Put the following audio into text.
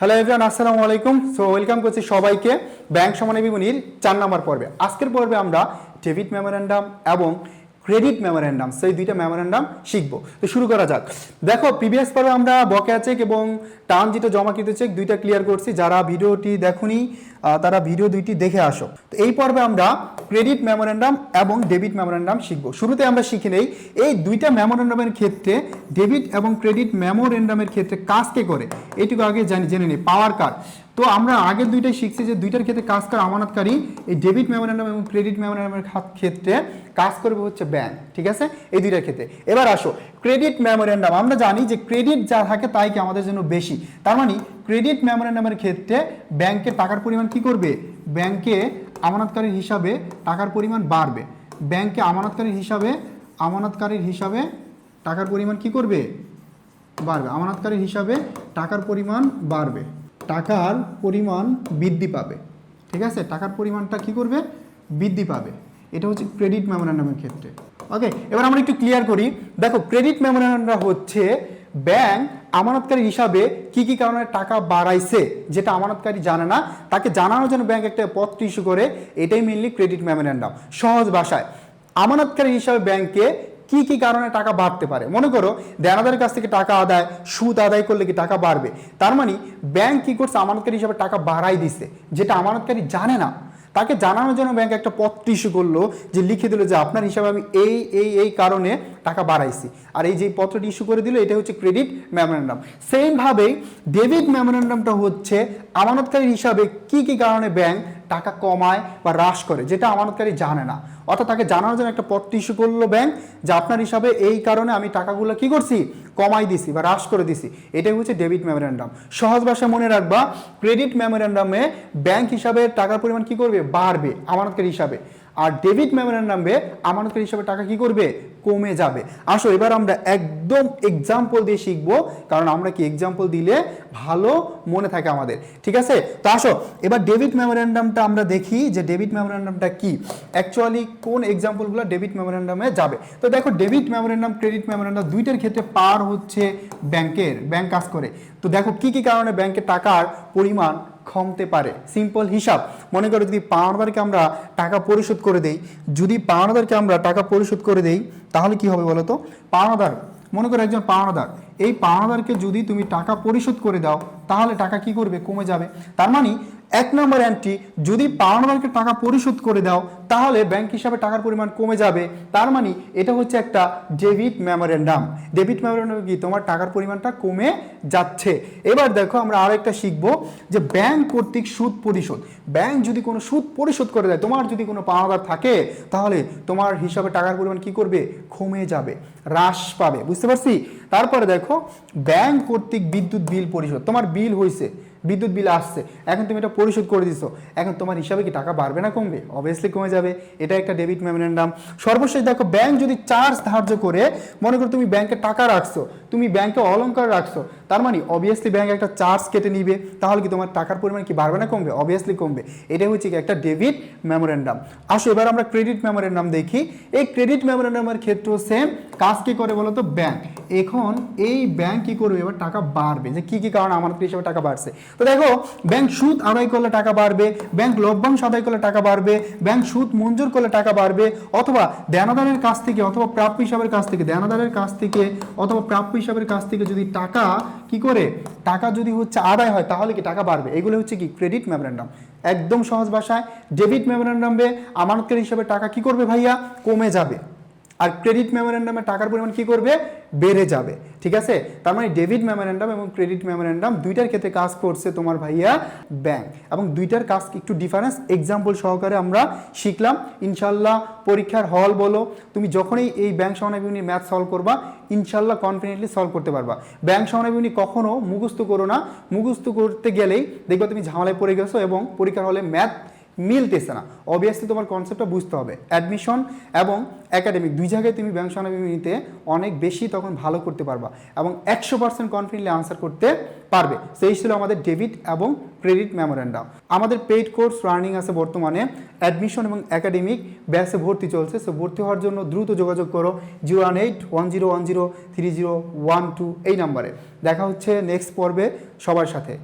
Hello everyone আসসালামু আলাইকুম। So welcome করছি সবাইকে ব্যাংক সমানে বিমনির চার নম্বর পর্বে। আজকের পর্বে আমরা ডেবিট মেমোরেন্ডাম এবং ক্রেডিট মেমোরেন্ডাম, সেই দুইটা মেমোরেন্ডাম শিখব। তো শুরু করা যাক। দেখো প্রিভিয়াস পর্বে আমরা বকেয়া চেক এবং টার্ম যেটা জমাকৃত চেক দুইটা ক্লিয়ার করছি। যারা ভিডিওটি দেখুনি তারা ভিডিও দুইটি দেখে আসো। তো এই পর্বে আমরা ক্রেডিট মেমোরেন্ডাম এবং ডেবিট মেমোরেন্ডাম শিখব। শুরুতে আমরা শিখে নেই, এই দুইটা মেমোরেন্ডামের ক্ষেত্রে ডেবিট এবং ক্রেডিট মেমোরেন্ডামের ক্ষেত্রে কাজ কে করে? এটুকু আগে জানি, জেনে নিই পাওয়ার কার? তো আমরা আগের দুইটাই শিখছি যে দুইটার ক্ষেত্রে কাজ করা আমানতকারী, এই ডেবিট মেমোরেন্ডাম এবং ক্রেডিট মেমোরেন্ডামের ক্ষেত্রে কাজ করবে হচ্ছে ব্যাংক ঠিক আছে? এই দুইটার ক্ষেত্রে। এবার আসো ক্রেডিট মেমোরেন্ডাম আমরা জানি যে ক্রেডিট যা থাকে তাই কি আমাদের জন্য বেশি। তার মানে ক্রেডিট মেমোরেন্ডামের ক্ষেত্রে ব্যাংকের টাকার পরিমাণ কি করবে? ব্যাংকে আমানতকারীর হিসাবে টাকার পরিমাণ বাড়বে। ব্যাংকে আমানতকারীর হিসাবে আমানতকারীর হিসাবে টাকার পরিমাণ কি করবে? বাড়বে। আমানতকারীর হিসাবে টাকার পরিমাণ বাড়বে। টাকার পরিমাণ বৃদ্ধি পাবে। ঠিক আছে? টাকার পরিমাণটা কি করবে? বৃদ্ধি পাবে। এটা হচ্ছে ক্রেডিট মেমোরেন্ডামের ক্ষেত্রে। ওকে এবার আমরা একটু ক্লিয়ার করি। দেখো ক্রেডিট মেমোরেন্ডাম হচ্ছে ব্যাংক আমানতকারী হিসাবে কি কি কারণে টাকা বাড়াইছে, যেটা আমানতকারী জানে না। তাকে জানানোর জন্য ব্যাংক একটা পত্র ইস্যু করে, এটাই মেনলি ক্রেডিট মেমোরেন্ডাম সহজ ভাষায়, আমানতকারী হিসাবে ব্যাংকে কি কি কারণে টাকা বাড়তে পারে? মনে করো, দেনাদারের কাছ থেকে টাকা আদায়, সুদ আদায় করলে কি টাকা বাড়বে? তার মানে ব্যাংক কি করছে, আমানতকারী হিসাবে টাকা বাড়াই দিছে, যেটা আমানতকারী জানে না। তাকে জানানোর জন্য ব্যাংক একটা পত্র ইস্যু করল যে লিখে দিল যে আপনার হিসাবে আমি এই এই এই কারণে টাকা বাড়াইছি। আর এই যে পত্রটি ইস্যু করে দিল, এটা হচ্ছে ক্রেডিট মেমোরেন্ডাম সেমভাবেই ডেবিট মেমোরেন্ডামটা হচ্ছে আমানতকারীর হিসাবে কি কি কারণে ব্যাংক টাকা কমায় বা হ্রাস করে, যেটা আমানতকারী জানে না। অর্থাৎ তাকে জানানোর জন্য একটা পত্র ইস্যু করল ব্যাংক যে আপনার হিসাবে এই কারণে আমি টাকাগুলো কি করছি? কমাই দিছি বা হ্রাস করে দিছি। এটাই হচ্ছে ডেবিট মেমোরেন্ডাম সহজ ভাষায় মনে রাখবা ক্রেডিট মেমোরেন্ডামে ব্যাংক হিসাবে টাকার পরিমাণ কি করবে? বাড়বে, আমানতকারী হিসাবে। আর ডেবিট মেমোরেন্ডামে আমানতকারী হিসাবে টাকা কি করবে? কমে যাবে। আসো, এবার আমরা একদম এক্সাম্পল দিয়ে শিখব, কারণ আমরা কি এক্সাম্পল দিলে ভালো মনে থাকে আমাদের। ঠিক আছে? তো আসো, এবার ডেবিট মেমোরেন্ডামটা আমরা দেখি যে ডেবিট মেমোরেন্ডামটা কি? অ্যাকচুয়ালি কোন এক্সাম্পলগুলো ডেবিট মেমোরেন্ডামে যাবে? তো দেখো ডেবিট মেমোরেন্ডাম ক্রেডিট মেমোরেন্ডাম দুইটার ক্ষেত্রে পার হচ্ছে ব্যাংকের ব্যাংক কাজ করে। তো দেখো, কি কি কারণে ব্যাংকে টাকার পরিমাণ কমতে পারে। সিম্পল হিসাব। মনে করো যদি পাওনাদারকে আমরা টাকা পরিশোধ করে দেই, যদি পাওনাদারকে আমরা টাকা পরিশোধ করে দেই, তাহলে কি হবে বলো তো পাওনাদার মনে করো একজন পাওনাদার এই পাওনাদারকে যদি তুমি টাকা পরিশোধ করে দাও, তাহলে টাকা কি করবে? কমে যাবে। তার মানে এক নম্বর অ্যান্টি যদি পাওনাদারকে টাকা পরিশোধ করে দাও, তাহলে ব্যাংক হিসাবে টাকার পরিমাণ কমে যাবে। তার মানে এটা হচ্ছে একটা ডেবিট মেমোরেন্ডাম ডেবিট মেমোরেন্ডাম কি? তোমার টাকার পরিমাণটা কমে যাচ্ছে। এবার দেখো আমরা আরও আরেকটা শিখব যে ব্যাংক কর্তৃক সুদ পরিশোধ। ব্যাংক যদি কোনো সুদ পরিশোধ করে দেয়, তোমার যদি কোনো পাওনাদার থাকে, তাহলে তোমার হিসাবে টাকার পরিমাণ কি করবে? কমে যাবে, হ্রাস পাবে। বুঝতে পারছি? তারপরে দেখো ব্যাংক কর্তৃক বিদ্যুৎ বিল পরিশোধ। তোমার বিল হয়েছে বিদ্যুৎ বিল আসছে। এখন তুমি এটা পরিশোধ করে দিছো। এখন তোমার হিসাবে কি টাকা বাড়বে না কমবে? অবভিয়াসলি কমে যাবে। এটা একটা ডেবিট মেমোরেন্ডাম সর্বশেষ দেখো ব্যাংক যদি চার্জ ধার্য করে, মনে করো তুমি ব্যাংকে টাকা রাখছো, তুমি ব্যাংকে অলংকার রাখছো তার মানে অবভিয়াসলি ব্যাংক একটা চার্জ কেটে নিবে, তাহলে কি তোমার টাকার পরিমাণ কি বাড়বে না কমবে? অবভিয়াসলি কমবে। এটা হচ্ছে কি একটা ডেবিট মেমোরেন্ডাম আসো, এবার আমরা ক্রেডিট মেমোরেন্ডাম দেখি। এই ক্রেডিট মেমোরেন্ডামের ক্ষেত্রেও সেম কাজ কি করে বলো তো ব্যাংক এখন এই ব্যাংক কি করবে? এবার টাকা বাড়বে। যে কি কি কারণে আমার হিসাবে টাকা বাড়ছে? তো দেখো ব্যাংক সুদ আদায় করলে টাকা বাড়বে ব্যাংক লভ্যাংশ আদায় করলে টাকা বাড়বে ব্যাংক সুদ মঞ্জুর করলে টাকা বাড়বে, অথবা দেনাদারের কাছ থেকে অথবা প্রাপ্য হিসাবের কাছ থেকে, দেনাদারের কাছ থেকে অথবা প্রাপ্য হিসাবের কাছ থেকে যদি টাকা কি করে? টাকা যদি হচ্ছে আদায় হয়, তাহলে কি টাকা বাড়বে? এগুলো হচ্ছে কি? ক্রেডিট মেমোরেন্ডাম একদম সহজ ভাষায় ডেবিট মেমোরেন্ডামে আমানতকারী হিসাবে টাকা কি করবে ভাইয়া? কমে যাবে। আর ক্রেডিট মেমোরেন্ডামে টাকার পরিমাণ কি করবে? বেড়ে যাবে, ঠিক আছে? তার মানে ডেবিট মেমোরেন্ডাম এবং ক্রেডিট মেমোরেন্ডাম দুইটার ক্ষেত্রে কাজ করছে তোমার ভাইয়া ব্যাংক এবং দুইটার কাজ একটু ডিফারেন্স এক্সাম্পল সহকারে আমরা শিখলাম। ইনশাল্লাহ পরীক্ষার হল বলো, তুমি যখনই এই ব্যাংক সমানাবিনী ম্যাথ সলভ করবা, ইনশাল্লাহ কনফিডেন্টলি সলভ করতে পারবা। ব্যাংক সমানাবিনী কখনো মুখস্থ করো না। মুখস্থ করতে গেলেই দেখবা তুমি ঝামেলায় পড়ে গেছো এবং পরীক্ষার হলে ম্যাথ মিলতেছে না। অবভিয়াসলি তোমার কনসেপ্টটা বুঝতে হবে। অ্যাডমিশন এবং একাডেমিক দুই জায়গায় তুমি ব্যাংক সমানাবিনীতে অনেক বেশি তখন ভালো করতে পারবা এবং একশো পার্সেন্ট কনফিডেন্টলি আনসার করতে পারবে। সেই ছিল আমাদের ডেবিট এবং ক্রেডিট মেমোরেন্ডাম আমাদের পেইড কোর্স রানিং আছে বর্তমানে। অ্যাডমিশন এবং একাডেমিক ব্যাসে ভর্তি চলছে। সো ভর্তি হওয়ার জন্য দ্রুত যোগাযোগ করো। Zero one eight one zero one zero three zero one two এই নাম্বারে দেখা হচ্ছে নেক্সট পর্বে সবার সাথে।